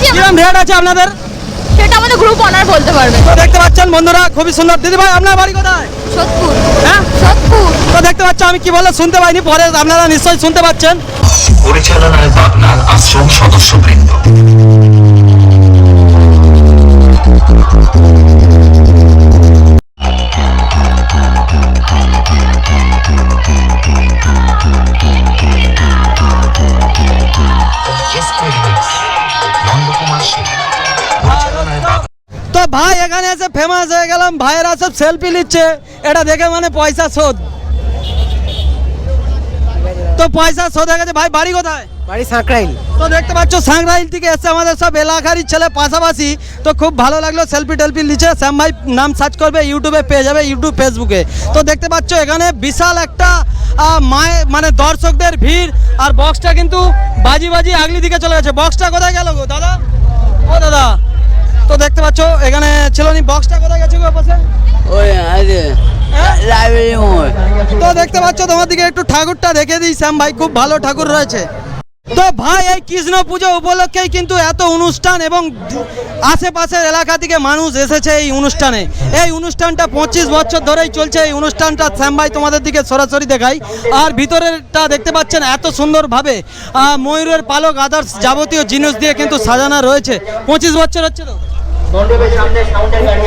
পেয়েছি কিরম রেট আছে আপনাদের? সেটা আমাদের গ্রুপ অনার বলতে পারবে। তো দেখতে পাচ্ছেন বন্ধুরা খুবই সুন্দর। দিদি ভাই আপনার বাড়ি কোথায়? সোদপুর হ্যাঁ? সোদপুর তো দেখতে পাচ্ছ আমি কি বলে শুনতে পাইনি পরে আপনারা নিশ্চয়ই শুনতে পাচ্ছেন। পরিচালনায় বাগনার আশ্রম সদস্যবৃন্দ। ফেমাস হয়ে গেলাম ভাইয়েরা সব সেলফি নিচ্ছে। এটা দেখে মানে পয়সা শোধ। তো পয়সা শোধ হয়ে গেছে। ভাই বাড়ি কোথায়? বাড়ি সাঁকরাইল। তো দেখতে পাচ্ছ সাংরাইল থেকে এসছে আমাদের সব এলাকারই ছেলে পাশাপাশি। তো খুব ভালো লাগল সেলফি টেলফি নিচ্ছে। শ্যাম ভাই নাম সার্চ করবে ইউটিউবে পেয়ে যাবে ইউটিউব ফেসবুকে তো দেখতে পাচ্ছ এখানে বিশাল একটা মায়ে মানে দর্শকদের ভিড়। আর বক্সটা কিন্তু বাজি বাজি আগলি দিকে চলে গেছে। বক্সটা কোথায় গেল গো দাদা? ও দাদা। তো দেখতে পাচ্ছ এখানে ছিল নি বক্সটা কোথায় গেছে গো পাশে ওই আছে হ্যাঁ? লাইব্রেরি তো দেখতে পাচ্ছ তোমার দিকে একটু ঠাকুরটা দেখে দিই শ্যাম ভাই খুব ভালো ঠাকুর রয়েছে। তো ভাই এই কৃষ্ণ পুজো উপলক্ষেই কিন্তু এত অনুষ্ঠান এবং আশেপাশের এলাকা থেকে মানুষ এসেছে এই অনুষ্ঠানে। এই অনুষ্ঠানটা পঁচিশ বছর ধরেই চলছে এই অনুষ্ঠানটা শ্যাম ভাই তোমাদের দিকে সরাসরি দেখাই। আর ভিতরেরটা দেখতে পাচ্ছেন এত সুন্দরভাবে আহ, ময়ূরের পালক আদার্স যাবতীয় জিনিস দিয়ে কিন্তু সাজানো রয়েছে। পঁচিশ বছর হচ্ছে তো?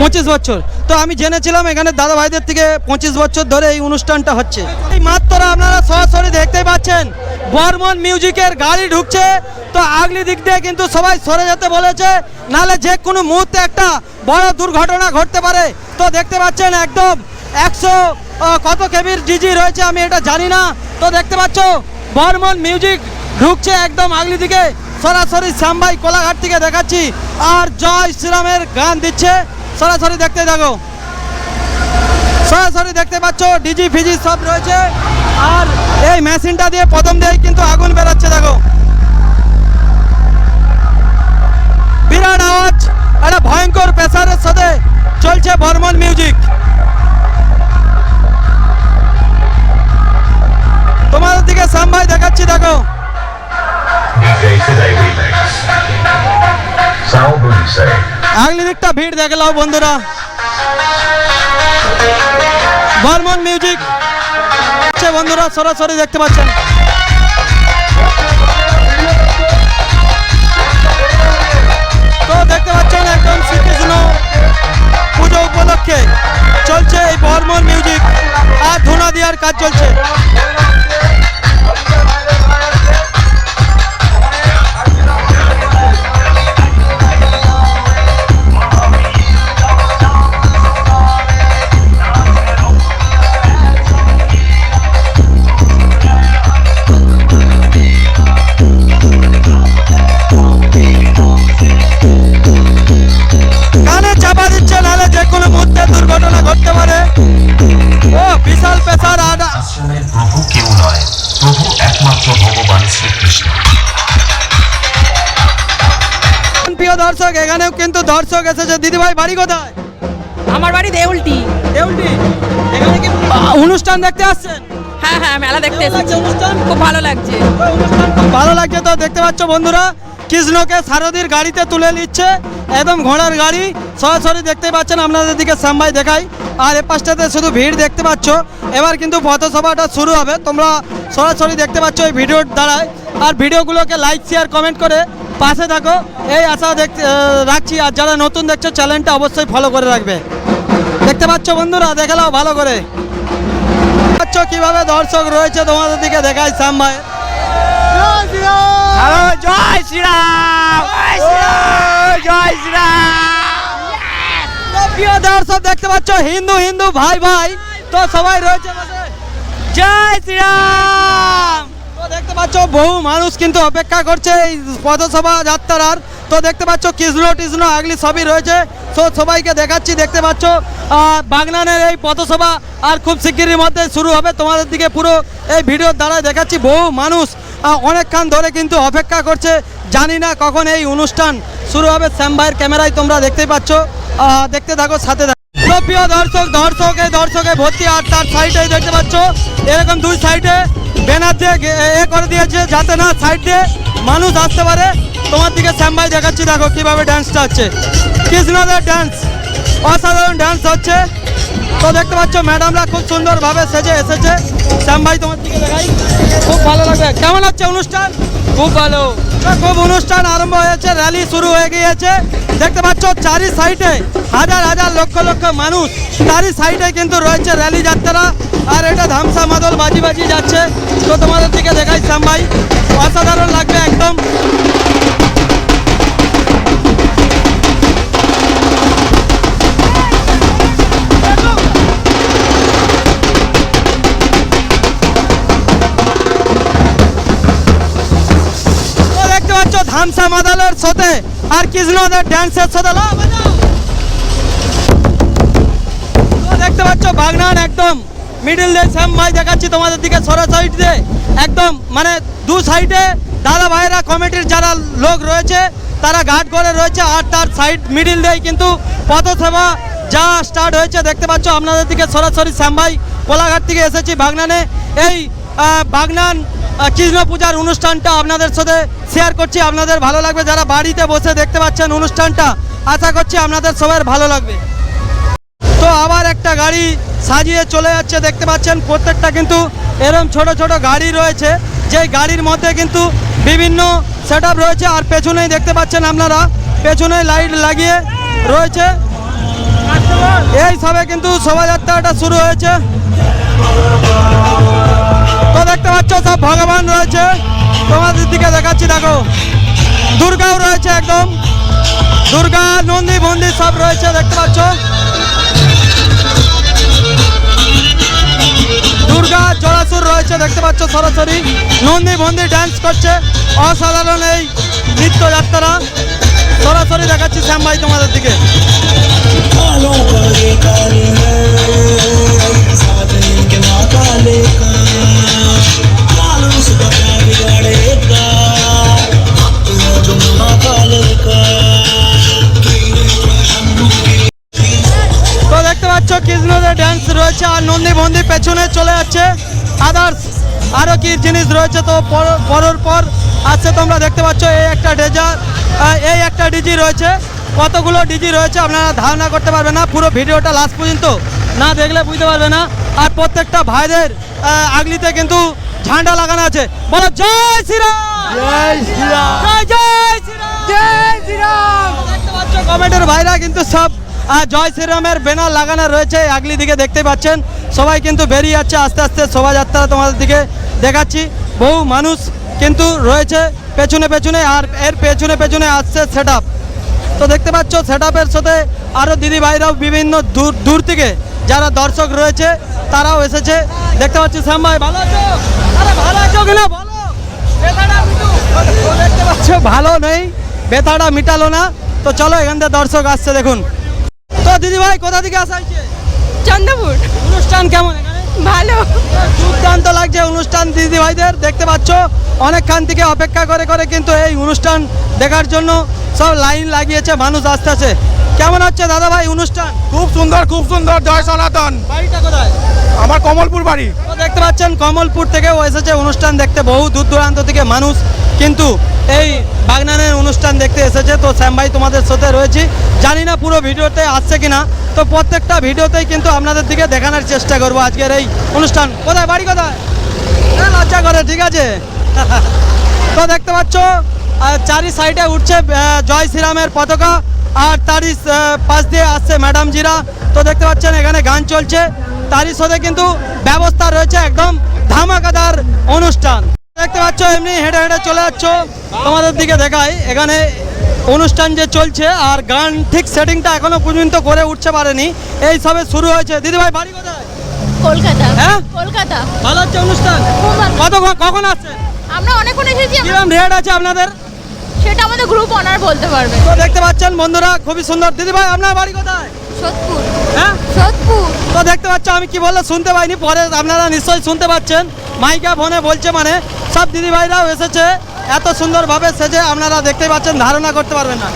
পঁচিশ বছর। তো আমি জেনেছিলাম এখানে দাদা ভাইদের থেকে পঁচিশ বছর ধরে এই অনুষ্ঠানটা হচ্ছে। এই মাত্র আপনারা সরাসরি দেখতেই পাচ্ছেন, বর্মন মিউজিকের গাড়ি ঢুকছে। তো আগলি দিক দিয়ে কিন্তু সবাই সরে যেতে বলেছে, নালে যে কোনো মুহূর্তে একটা বড় দুর্ঘটনা ঘটতে পারে। তো দেখতে পাচ্ছেন একদম একশো কত কেবির ডিজি রয়েছে, আমি এটা জানি না। তো দেখতে পাচ্ছ, বর্মন মিউজিক ঢুকছে একদম আগলি দিকে। সরাসরি শ্যামভাই কোলাঘাট থেকে দেখাচ্ছি আর জয় শ্রীরামের গান দিচ্ছে। সরাসরি দেখতে থাকো। সরাসরি দেখতে পাচ্ছ, ডিজি, ফিজি সব রয়েছে। আর এই মেশিনটা দিয়ে প্রথম দিয়ে কিন্তু আগুন বেরোচ্ছে, দেখো। বিরাট আওয়াজ, একটা ভয়ঙ্কর প্রেসারের সাথে চলছে বর্মন মিউজিক। আগলি দিকটা ভিড় দেখলাও বন্ধুরা। বর্মন মিউজিক। বন্ধুরা, সরাসরি দেখতে পাচ্ছেন। তো দেখতে পাচ্ছেন একদম শ্রীকৃষ্ণ পুজো উপলক্ষে চলছে এই বর্মন মিউজিক। আর ধুনা দেওয়ার কাজ চলছে। একমাত্র ভগবান শ্রীকৃষ্ণ। প্রিয় দর্শক এখানেও কিন্তু দর্শক এসেছে। দিদিভাই বাড়ি কোথায়? আমার বাড়ি দেউলটি। দেউলটি? এখানে কি অনুষ্ঠান দেখতে আসছেন? হ্যাঁ হ্যাঁ মেলা দেখতে এসেছি। অনুষ্ঠান? খুব ভালো লাগছে। অনুষ্ঠান খুব ভালো লাগছে তো দেখতে পাচ্ছ বন্ধুরা কৃষ্ণকে সারথীর গাড়িতে তুলে নিচ্ছে একদম ঘোড়ার গাড়ি। সরাসরি দেখতে পাচ্ছেন আপনাদের দিকে শ্যামভাই দেখাই। আর এ পাশটাতে শুধু ভিড় দেখতে পাচ্ছ। এবার কিন্তু পথসভাটা শুরু হবে। তোমরা সরাসরি দেখতে পাচ্ছ এই ভিডিওর দ্বারাই আর ভিডিওগুলোকে লাইক শেয়ার কমেন্ট করে পাশে থাকো। এই আশা দেখতে রাখছি। আর যারা নতুন দেখছ চ্যানেলটা অবশ্যই ফলো করে রাখবে। দেখতে পাচ্ছ বন্ধুরা দেখে নাও ভালো করে। পাচ্ছ কীভাবে দর্শক রয়েছে তোমাদের দিকে দেখাই শ্যাম ভাই। জয় শ্রীরাম। জয় শ্রীরাম। প্রিয় দর্শক দেখতে পাচ্ছ হিন্দু হিন্দু ভাই ভাই। তো সবাই রয়েছে। জয় শ্রীরাম! তো দেখতে পাচ্ছ, বহু মানুষ কিন্তু অপেক্ষা করছে এই পথসভা যাত্রার। তো দেখতে পাচ্ছ, কৃষ্ণ টিষ্ণ আগলি সবই রয়েছে। তো সবাইকে দেখাচ্ছি, দেখতে পাচ্ছ বাগনানের এই পথসভা আর খুব শিগগিরের মধ্যে শুরু হবে। তোমাদের দিকে পুরো এই ভিডিওর দ্বারা দেখাচ্ছি, বহু মানুষ অনেকক্ষণ ধরে কিন্তু অপেক্ষা করছে। জানি না কখন এই অনুষ্ঠান শুরু হবে। শ্যাম ক্যামেরায় তোমরা দেখতেই পাচ্ছ। দেখতে থাকো, সাথে প্রিয় দর্শক, দর্শকে দর্শকে ভর্তি আর তার সাইডে দেখতে পাচ্ছ, এরকম দুই সাইডে ব্যানার দিয়ে এ করে দিয়েছে, যাতে না সাইড মানুষ আসতে পারে। তোমার দিকে শ্যামভাই দেখাচ্ছি, দেখো কীভাবে ড্যান্সটা হচ্ছে। কৃষ্ণদের ড্যান্স অসাধারণ ড্যান্স হচ্ছে। তো দেখতে পাচ্ছ ম্যাডামরা খুব সুন্দরভাবে সেজে এসেছে। শ্যামভাই তোমার দিকে দেখাই। খুব ভালো লাগবে। কেমন হচ্ছে অনুষ্ঠান? খুব ভালো। খুব অনুষ্ঠান আরম্ভ হয়েছে র্যালি শুরু হয়ে গিয়েছে। দেখতে পাচ্ছ, চারি সাইডে হাজার হাজার লক্ষ লক্ষ মানুষ, চারি সাইডে কিন্তু রয়েছে র্যালি যাত্রা আর এটা ধামসা মাদল বাজি বাজি যাচ্ছে। তো তোমাদের দিকে দেখাই ভাই, অসাধারণ লাগবে একদম। মাদলের সাথে আর কৃষ্ণদের ড্যান্সের সাথে। দেখতে পাচ্ছ বাগনান একদম মিডিল দিয়ে শ্যাম ভাই দেখাচ্ছি তোমাদের দিকে সরাসরি দিয়ে। একদম মানে দু সাইডে দাদা ভাইরা কমিটির যারা লোক রয়েছে, তারা গার্ড করে রয়েছে, আর তার সাইড মিডিল দিয়ে কিন্তু পথসেবা যা স্টার্ট হয়েছে। দেখতে পাচ্ছ, আপনাদের দিকে সরাসরি শ্যাম ভাই কোলাঘাট থেকে এসেছি বাগনানে এই বাগনান কৃষ্ণ পূজার অনুষ্ঠানটা আপনাদের সাথে শেয়ার করছি। আপনাদের ভালো লাগবে, যারা বাড়িতে বসে দেখতে পাচ্ছেন অনুষ্ঠানটা, আশা করছি আপনাদের সবার ভালো লাগবে। তো আবার একটা গাড়ি সাজিয়ে চলে যাচ্ছে, দেখতে পাচ্ছেন প্রত্যেকটা কিন্তু এরম ছোট ছোট গাড়ি রয়েছে। যেই গাড়ির মধ্যে কিন্তু বিভিন্ন সেট রয়েছে, আর পেছনেই দেখতে পাচ্ছেন আপনারা পেছনে লাইট লাগিয়ে রয়েছে। এই সবে কিন্তু শোভাযাত্রাটা শুরু হয়েছে। তো দেখতে পাচ্ছ, সব ভগবান রয়েছে। তোমাদের দিকে দেখাচ্ছি, দেখো। দুর্গাও রয়েছে একদম। দুর্গা, নন্দী, বন্দি সব রয়েছে, দেখতে পাচ্ছ। দুর্গা, জলাসুর রয়েছে, দেখতে পাচ্ছ সরাসরি। নন্দী, বন্দি ডান্স করছে। অসাধারণ এই নৃত্য যাত্রা সরাসরি দেখাচ্ছি কি জিনিস রয়েছে তো পর- পরের পর আসছে তোমরা দেখতে পাচ্ছ এই একটা ডেজার এই একটা ডিজি রয়েছে। কতগুলো ডিজি রয়েছে আপনারা ধারণা করতে পারবেন না পুরো ভিডিওটা লাস্ট পর্যন্ত না দেখলে বুঝতে পারবে না। আর প্রত্যেকটা ভাইদের আগলিতে কিন্তু ঝান্ডা লাগানো আছে। বলো জয় শ্রীরাম! জয় শ্রীরাম! জয় জয় শ্রীরাম! জয় শ্রীরাম! দেখতে পাচ্ছ কমেন্টের ভাইরা কিন্তু সব জয় শ্রীরামের ব্যানার লাগানো রয়েছে আগলি দিকে দেখতে পাচ্ছেন। সবাই কিন্তু বেরিয়ে যাচ্ছে আস্তে আস্তে শোভাযাত্রা তোমাদের দিকে দেখাচ্ছি। বহু মানুষ কিন্তু রয়েছে পেছনে পেছনে আর এর পেছনে পেছনে আসছে সেট তো দেখতে পাচ্ছ সেট সাথে আরও দিদি ভাইরাও বিভিন্ন দূর দূর থেকে যারা দর্শক রয়েছে তারাও এসেছে। দেখতে পাচ্ছি শ্যাম ভাই ভালো আছো? আরে ভালো আছো কিনা। তো দেখতে পাচ্ছ ভালো নেই। ব্যথাটা মিটালো না। তো চলো এখান থেকে দর্শক আসছে দেখুন। তো দিদি ভাই কোথা থেকে আসা হয়েছে? চন্দ্রপুর। অনুষ্ঠান কেমন? এখানে ভালো। দুর্দান্ত লাগছে অনুষ্ঠান দিদি ভাইদের দেখতে পাচ্ছ? অনেকক্ষণ থেকে অপেক্ষা করে করে কিন্তু এই অনুষ্ঠান দেখার জন্য সব লাইন লাগিয়েছে মানুষ আস্তে আছে। কেমন হচ্ছে দাদা ভাই অনুষ্ঠান? খুব সুন্দর খুব সুন্দর জয় সনাতন। বাড়িটা কোথায়? আমার কমলপুর বাড়ি। দেখতে পাচ্ছেন কমলপুর থেকেও এসেছে অনুষ্ঠান দেখতে বহু দূর দূরান্ত থেকে মানুষ কিন্তু এই বাগনানের অনুষ্ঠান দেখতে এসেছে। তো শ্যাম ভাই তোমাদের সাথে রয়েছি। জানি না পুরো ভিডিওতে আসছে কিনা। তো প্রত্যেকটা ভিডিওতেই কিন্তু আপনাদের দিকে দেখানোর চেষ্টা করব আজকের এই অনুষ্ঠান। কোথায়? বাড়ি কোথায়? লজ্জা করে, ঠিক আছে? তো দেখতে পাচ্ছ চারি সাইডে উঠছে জয় শ্রীরামের পতাকা। আর তারই পাশ দিয়ে আসছে ম্যাডাম জিরা তো দেখতে পাচ্ছেন, এখানে গান চলছে। তারই সাথে কিন্তু ব্যবস্থা রয়েছে একদম ধামাকাদার অনুষ্ঠান। দেখতে পাচ্ছ এমনি হেঁটে হেঁটে চলে যাচ্ছ। তোমাদের দিকে দেখাই এখানে অনুষ্ঠান যে চলছে আর গান ঠিক সেটিংটা এখনও পর্যন্ত করে উঠতে পারেনি। এই সবে শুরু হয়েছে। দিদিভাই বাড়ি কোথায়? কলকাতা। হ্যাঁ? কলকাতা। ভালো হচ্ছে অনুষ্ঠান? কত কখন আসছেন আমরা অনেকক্ষণ এসেছি কিরম রেট আছে আপনাদের? সেটা আমাদের গ্রুপ অনার বলতে পারবে। তো দেখতে পাচ্ছেন বন্ধুরা খুবই সুন্দর। দিদি ভাই আপনার বাড়ি কোথায়? সোদপুর। হ্যাঁ? সোদপুর। তো দেখতে পাচ্ছ আমি কি বললে শুনতে পাইনি। পরে আপনারা নিশ্চয়ই শুনতে পাচ্ছেন। মাইকা ফোনে বলছে মানে সব দিদি ভাইরাও এসেছে। এত সুন্দরভাবে সেজে আপনারা দেখতে পাচ্ছেন ধারণা করতে পারবেন না।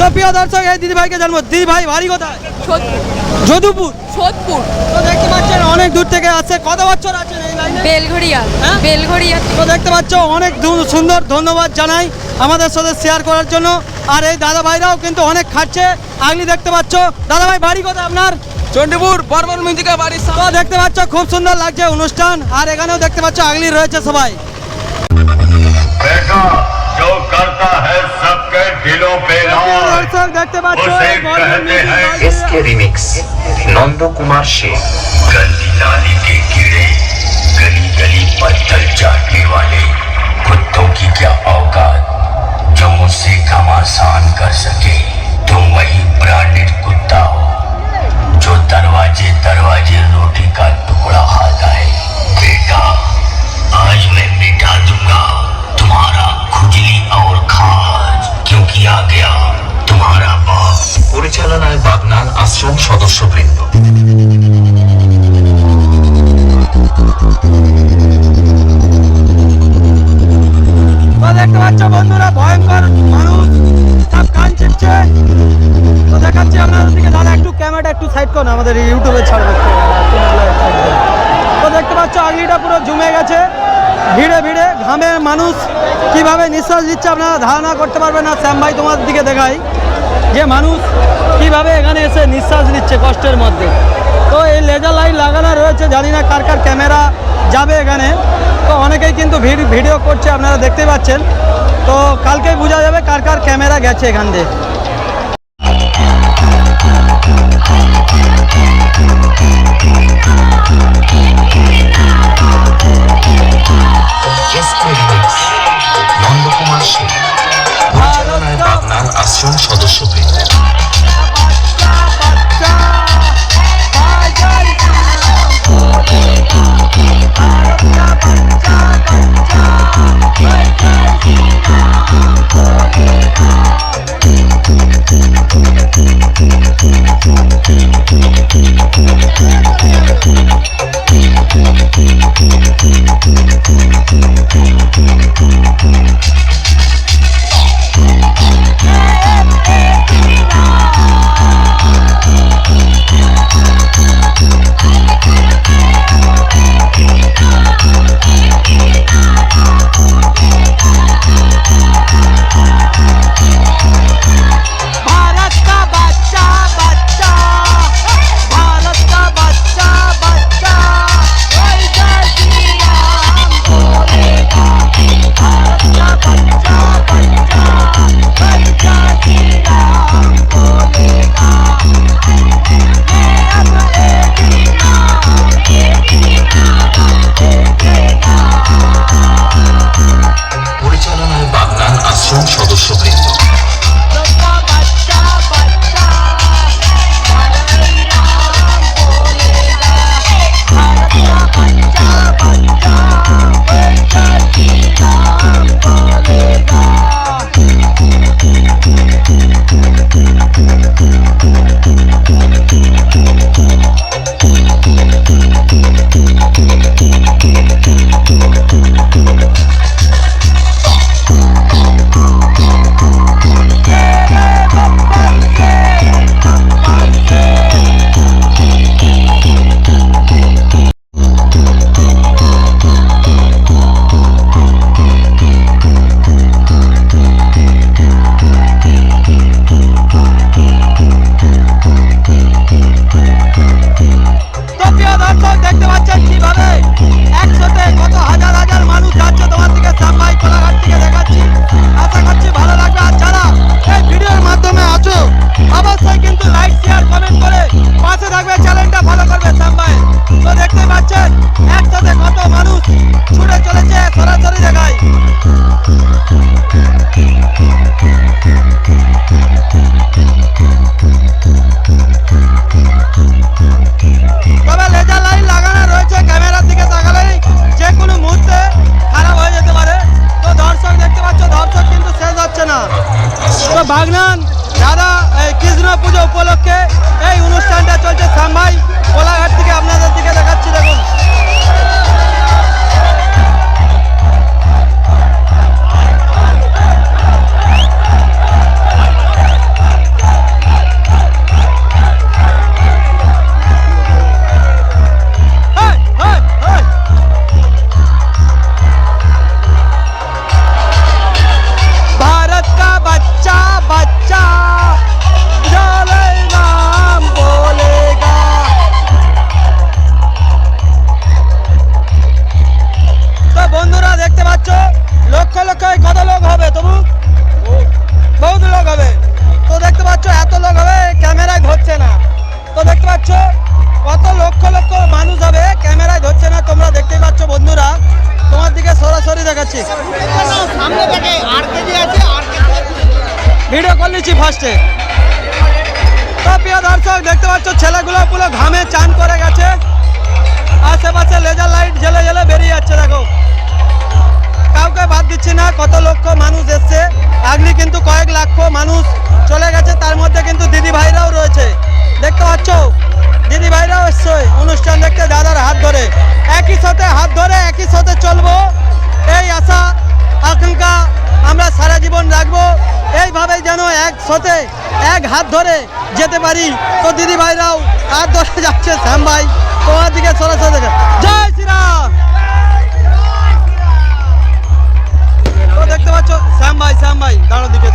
তো প্রিয় দর্শক এই দিদি ভাইকে জানব দিদি ভাই বাড়ি কোথায়? যদুপুর। সোদপুর তো দেখতে পাচ্ছেন অনেক দূর থেকে আসছে। কত বছর আছেন এই লাইনে? বেলঘড়িয়া। হ্যাঁ? বেলঘড়িয়া। তো দেখতে পাচ্ছ অনেক সুন্দর ধন্যবাদ জানাই আমাদের সাথে শেয়ার করার জন্য। আর এই দাদা ভাইরাও কিন্তু অনেক খাচ্ছে আগলি দেখতে পাচ্ছ দাদা ভাই বাড়ি কোথায় আপনার? চণ্ডীপুর বর্মন মিউজিকের বাড়ির তো দেখতে পাচ্ছ খুব সুন্দর লাগছে অনুষ্ঠান। আর এখানেও দেখতে পাচ্ছ আগলি রয়েছে সবাই। बेटा जो करता है सबके दिलों पे इसके रिमिक्स नंदो कुमार शेख। गली नाली के कीड़े गली गली पत्थर चाटने वाले कुत्तों की क्या औकात जो मुझसे घमासान कर सके। तुम वही ब्रांडेड कुत्ता हो जो दरवाजे दरवाजे रोटी का टुकड़ा खाता ভয়ঙ্কর মানুষ একটু ক্যামেরাটা একটু সাইড আমাদের। তো দেখতে পাচ্ছ পুরো জমে গেছে। ভিড়ে ভিড়ে ঘামে মানুষ কীভাবে নিঃশ্বাস দিচ্ছে আপনারা ধারণা করতে পারবেন না। শ্যাম ভাই তোমার দিকে দেখাই। যে মানুষ কীভাবে এখানে এসে নিঃশ্বাস নিচ্ছে কষ্টের মধ্যে। তো এই লেজার লাইট লাগানো রয়েছে, জানি না কার কার ক্যামেরা যাবে এখানে। তো অনেকেই কিন্তু ভিড়, ভিডিও করছে, আপনারা দেখতে পাচ্ছেন। তো কালকেই বোঝা যাবে কার কার ক্যামেরা গেছে এখান দিয়ে। সদস্যবৃন্দ দিচ্ছি না, কত লক্ষ মানুষ এসছে। আগলি কিন্তু কয়েক লাখ মানুষ চলে গেছে, তার মধ্যে কিন্তু দিদি ভাইরাও রয়েছে। দেখতে পাচ্ছ? দিদি ভাইরাও এসছে অনুষ্ঠান দেখতে, দাদার হাত ধরে। একই সাথে হাত ধরে, একই সাথে চলবো। এই আশা, আকাঙ্ক্ষা আমরা সারা জীবন রাখব। এইভাবে যেন এক সাথে এক হাত ধরে যেতে পারি। তো দিদি ভাইরাও হাত ধরে যাচ্ছে, শ্যাম ভাই, তোমার দিকে সরাসরি জয় শ্রীরাম! দেখতে পাচ্ছ? শ্যাম ভাই শ্যাম ভাই দাঁড়ো দিকে